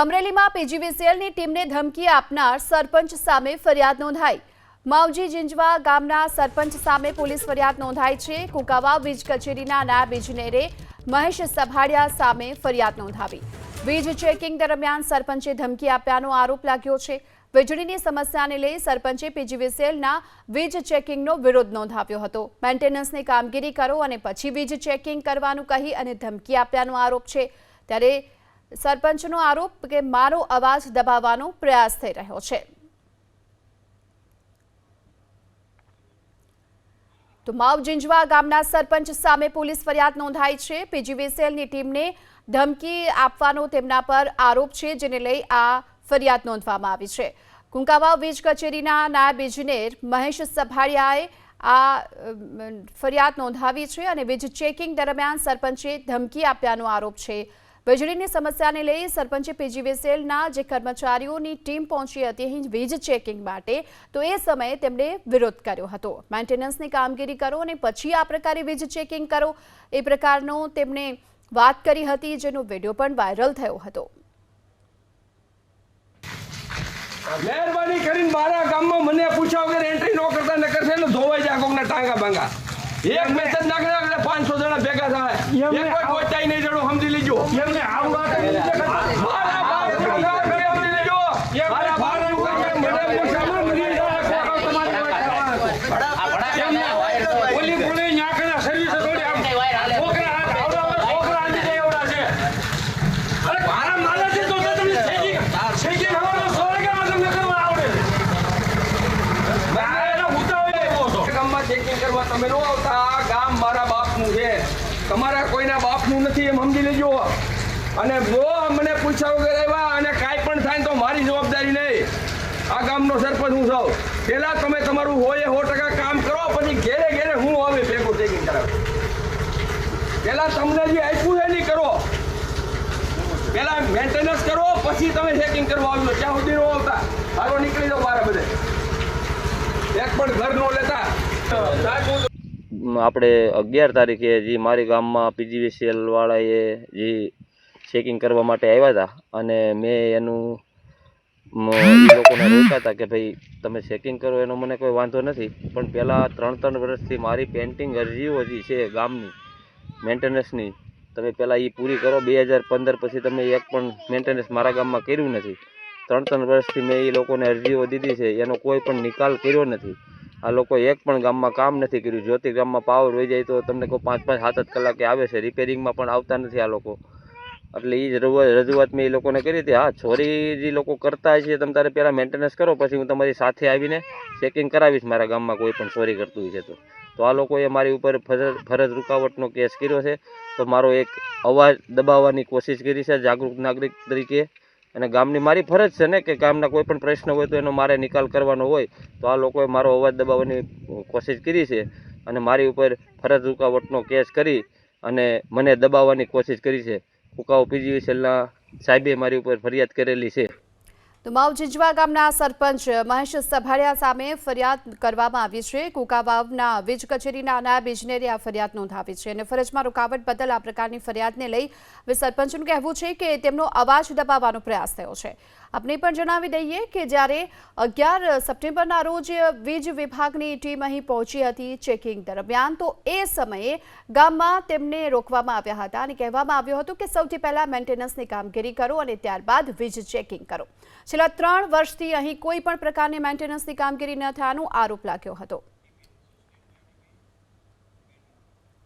અમરેલીમાં પીજીવીસીએલની ટીમને ધમકી આપનાર સરપંચ સામે ફરિયાદ નોંધાઈ. માવજી જિંજવા ગામના સરપંચ સામે પોલીસ ફરિયાદ નોંધાઈ છે. કુકાવાવ વીજ કચેરીના નાયબ ઇજનેરે મહેશ સભાડિયા સામે ફરિયાદ નોંધાવી. વીજ ચેકિંગ દરમિયાન સરપંચે ધમકી આપ્યાનો આરોપ લાગ્યો છે. વીજળીની સમસ્યાને લઈ સરપંચે પીજીવીસીએલના વીજ ચેકિંગનો વિરોધ નોંધાવ્યો હતો. મેન્ટેનન્સની કામગીરી કરો અને પછી વીજ ચેકિંગ કરવાનું કહી અને ધમકી આપ્યાનો આરોપ છે. ત્યારે સરપંચનો આરોપ કે મારો અવાજ દબાવવાનો પ્રયાસ થઈ રહ્યો છે. તો માવ જિંજવા ગામના સરપંચ સામે પોલીસ ફરિયાદ નોંધાઈ છે. પીજીવીસીએલની ટીમને ધમકી આપવાનો તેમના પર આરોપ છે, જેને લઈ આ ફરિયાદ નોંધવામાં આવી છે. કુંકાવાવ વીજ કચેરીના નાયબ ઇજનેર મહેશ સભાડિયાએ આ ફરિયાદ નોંધાવી છે અને વીજ ચેકિંગ દરમિયાન સરપંચે ધમકી આપ્યાનો આરોપ છે વીજળીની સમસ્યાને લઈ સરપંચે પીજીવીસીએલના જે કર્મચારીઓની ટીમ પહોંચી હતી અહીં વીજ ચેકિંગ માટે તો એ સમયે તેમણે વિરોધ કર્યો હતો. મેન્ટેનન્સની કામગીરી કરો અને પછી આ પ્રકારે વીજ ચેકિંગ કરો એ પ્રકારનો તેમણે વાત કરી હતી જેનો વીડિયો પણ વાયરલ થયો હતો. મહેરબાની કરીને મારા ગામમાં મને પૂછ્યા વગર એન્ટ્રી ન કરતા ન કરશે ને ધોવાઈ જાય કોકના ટાંગા બાંગા. એક મેસેજ નાખે પાંચસો જણા ભેગા થાય. એક કોઈ પહોંચાઈ નહીં જણું સમજી એમને તમે નો આવતા ગામ મારા બાપનું છે. તમારા કોઈના બાપનું નથી, એમ સમજી લેજો. અને બહુ મને પૂછ્યા વગર આવ્યા અને કાંઈ પણ થાય તો મારી જવાબદારી નહીં. આ ગામનો સરપંચ હું છું. પહેલાં તમે તમારું હોય સો ટકા કામ કરો, પછી ઘેરે ઘેરે હું હવે ભેગું ચેકિંગ કરાવ. પહેલાં તમને જે આપ્યું છે નહીં કરો. પહેલાં મેન્ટેનન્સ કરો, પછી તમે ચેકિંગ કરવા આવજો ત્યાં સુધી ન આવતા હારો નીકળી જાઓ મારા બધે. એક પણ ઘર ન લેતા. આપણે અગિયાર તારીખે જે મારી ગામમાં પીજીવીસીએલવાળાએ જે ચેકિંગ કરવા માટે આવ્યા હતા અને મેં એનું એ લોકોને રોક્યા હતા કે ભાઈ તમે ચેકિંગ કરો, એનો મને કોઈ વાંધો નથી. પણ પહેલાં ત્રણ ત્રણ વર્ષથી મારી પેન્ટિંગ અરજીઓ હજી છે ગામની મેન્ટેનન્સની તમે પહેલાં એ પૂરી કરો. બે હજાર પંદર પછી તમે એક પણ મેન્ટેનન્સ મારા ગામમાં કર્યું નથી. ત્રણ ત્રણ વર્ષથી મેં એ લોકોને અરજીઓ દીધી છે, એનો કોઈ પણ નિકાલ કર્યો નથી. આ લોકો એક પણ ગામમાં કામ નથી કર્યું. જ્યોતિ ગામમાં પાવર વહી જાય તો તમને કોઈ પાંચ પાંચ, સાત સાત કલાકે આવે છે. રિપેરિંગમાં પણ આવતા નથી આ લોકો. એટલે એ જ રજૂઆત મેં એ લોકોને કરી હતી. હા ચોરી જે લોકો કરતા છે તમે તારે પહેલાં મેન્ટેનન્સ કરો, પછી હું તમારી સાથે આવીને ચેકિંગ કરાવીશ મારા ગામમાં કોઈ પણ ચોરી કરતું હોય છે તો. તો આ લોકોએ મારી ઉપર ફરજ રૂકાવટનો કેસ કર્યો છે. તો મારો એક અવાજ દબાવવાની કોશિશ કરી છે જાગૃત નાગરિક તરીકે. અને ગામની મારી ફરજ છે ને કે ગામના કોઈ પણ પ્રશ્ન હોય તો એનો મારે નિકાલ કરવાનો હોય, તો આ લોકોએ મારો અવાજ દબાવવાની કોશિશ કરી છે. અને મારી ઉપર ફરજ રૂકાવટનો કેસ કરી અને મને દબાવવાની કોશિશ કરી છે. કુકાઓ પીજીવીસીએલના સાહેબે મારી ઉપર ફરિયાદ કરેલી છે. તો માવ જીજવા ગામના સરપંચ મહેશ સભાડિયા સામે ફરિયાદ કરવામાં આવી છે. કુકાવાવના વીજ કચેરીના નાયબ ઇજનેરે આ ફરિયાદ નોંધાવી છે અને ફરજમાં રૂકાવટ બદલ આ પ્રકારની ફરિયાદને લઈ હવે સરપંચનું કહેવું છે કે તેમનો અવાજ દબાવવાનો પ્રયાસ થયો છે. આપણે પણ જણાવી દઈએ કે જ્યારે અગિયાર સપ્ટેમ્બરના રોજ વીજ વિભાગની ટીમ અહીં પહોંચી હતી ચેકિંગ દરમિયાન, તો એ સમયે ગામમાં તેમને રોકવામાં આવ્યા હતા અને કહેવામાં આવ્યું હતું કે સૌથી પહેલા મેન્ટેનન્સની કામગીરી કરો અને ત્યારબાદ વીજ ચેકિંગ કરો. છેલ્લા ત્રણ વર્ષથી અહીં કોઈ પણ પ્રકારની મેન્ટેનન્સની કામગીરી ન થયાનો આરોપ લાગ્યો હતો.